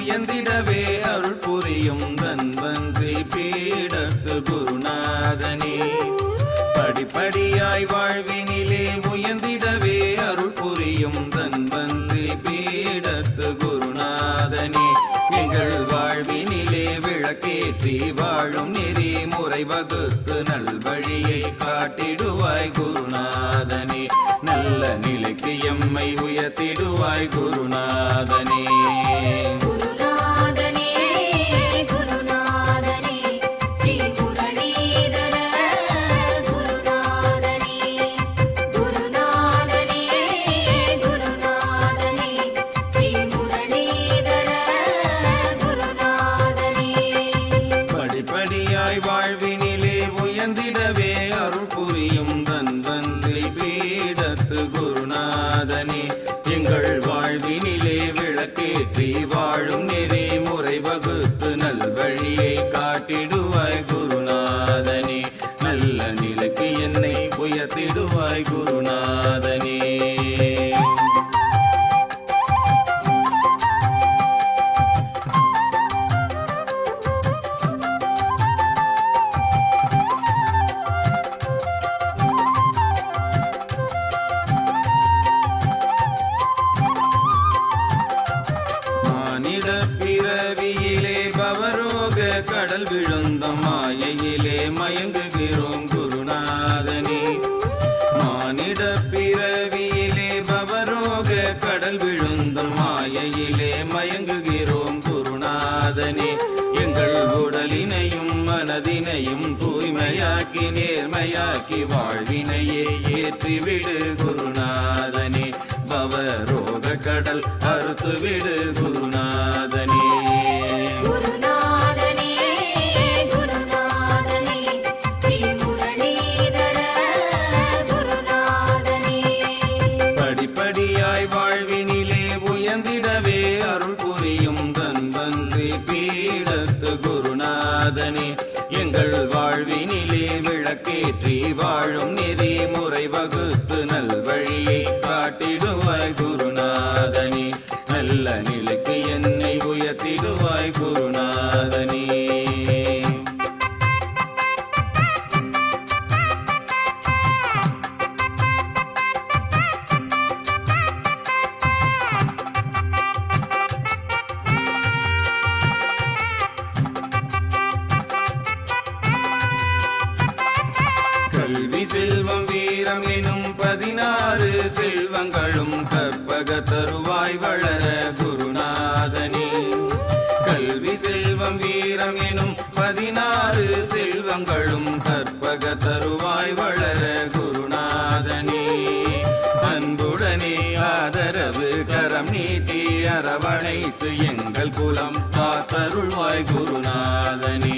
உயர்ந்திடவே அருள் புரியும் தன்வன்றி பீடத்து குருநாதனே. படிப்படியாய் வாழ்வினிலே உயர்ந்திடவே அருள் புரியும் தன்வன்றி பீடத்து குருநாதனே. எங்கள் வாழ்வினிலே விளக்கேற்றி வாழும் நெறி முறை வகுத்து நல்வழியை காட்டிடுவாய் குருநாதனே. நல்ல நிலைக்கு எம்மை உயர்த்திடுவாய் குருநாதனே. படிப்படியாய் வாழ்வினிலே உயர்ந்திடவே அருள் புரியும் தன்வந்திரி பீடத்து குருநாதனே. எங்கள் வாழ்வினிலே விளக்கேற்றி வாழும் நெறி முறை வகுத்து நல்வழியை காட்டிடுவாய் குருநாதனே. நல்ல நிலைக்கு என்னை உயர்த்திடுவாய் குருநாதனே. மானிட பவரோக கடல் விழுந்த மாயையிலே மயங்குகிறோம் குருநாதனே. மானிட பிறவியிலே பவரோக கடல் விழுந்த மாயையிலே மயங்குகிறோம் குருநாதனே. எங்கள் உடலினையும் மனதினையும் தூய்மையாக்கி நேர்மையாக்கி வாழ்வினையே ஏற்றிவிடு குருநாதனே. பவரோ கடல் அறுத்து விடு குருநாதனே. படிப்படியாய் வாழ்வினிலே உயர்ந்திடவே அருள் புரியும் தன்பன்றி பீடத்து குருநாதனே. எங்கள் வாழ்வினிலே விளக்கேற்றி வாழும் நெறி முறை வகுத்து நல்வழியை குருநாதனே நல்ல நிலைக்கு என்னை உயர்த்திடுவாய் குருநாதனே. கல்வி செல்வம் வீரம் எனும் பதினாறு செல்வங்களும் கற்பக தருவாய் வளர வாழும் கற்பக தருவாய் வளர குருநாதனே. அன்புடனே ஆதரவு கரம் நீட்டி அரவணைத்து எங்கள் குலம் காத்தருள்வாய் குருநாதனே.